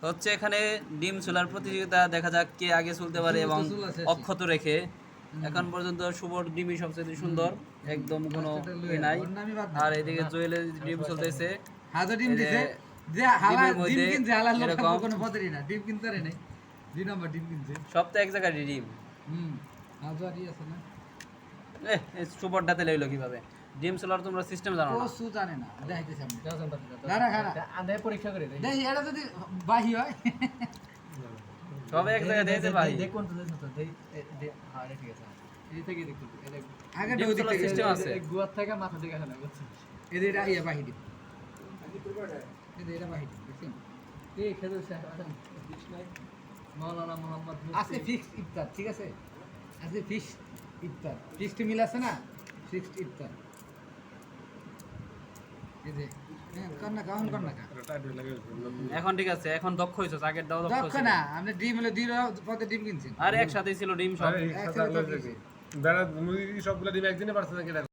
হচ্ছে এখানে ডিম চুলার প্রতিযোগিতা দেখা যাক কে আগে চলতে পারে এবং অক্ষত রেখে। এখন পর্যন্ত শুভর ডিমই সবচেয়ে সুন্দর। একদম কোনো বাচ্চাটা নাই। আর এদিকে জুয়েলের ডিম চলতেছে। হাজার ডিম দিছে। যে হালা ডিম কিনছে হালার লোক এরকম- কোনো পদেরই না। ডিম কিনতে পারে নাই। দুই নম্বর ডিম কিনছে। সব তো এক জায়গায় ডিম। হুম। হাজারই আছে না? এ সুপারটাতে লইলো কীভাবে? ডিম চুলার তোমরা সিস্টেম জানো ও না। সু জানে না। দেখাইতেছি আমি। দাঁড়া খারা আদায় পরীক্ষা করে দেই। দেখি এটা যদি বাহি হয়। সব এক জায়গায় দিয়েছে ভাই দেখ কোন তো তো দেই দে হ্যাঁ ঠিক আছে এই থেকে দেখো এটা আগে থেকে system আছে। গুয়ার থেকে মাথা দিকে না বুঝছিস এদের এটা ইয়ে বাহি এদের এটা বাহি দেখছেন? এই শেষ মাওলানা মোহাম্মদ আজকে ফিক্স ইফতার ঠিক আছে? আজকে ফিক্স ইফতার। ফিক্সড মিল আছে না? ফিক্সড ইফতার এই যে হ্যাঁ কন্যা কাহন কন্যা কা এখন ঠিক আছে এখন দক্ষ হয়েছে আগের দাও দক্ষ দক্ষ না আপনি ডিম হলে দুই পদে ডিম কিনছেন আর একসাথে ছিল ডিম সব। একসাথে বেড়া মুরগি সবগুলো ডিম একদিনে পারছে এটা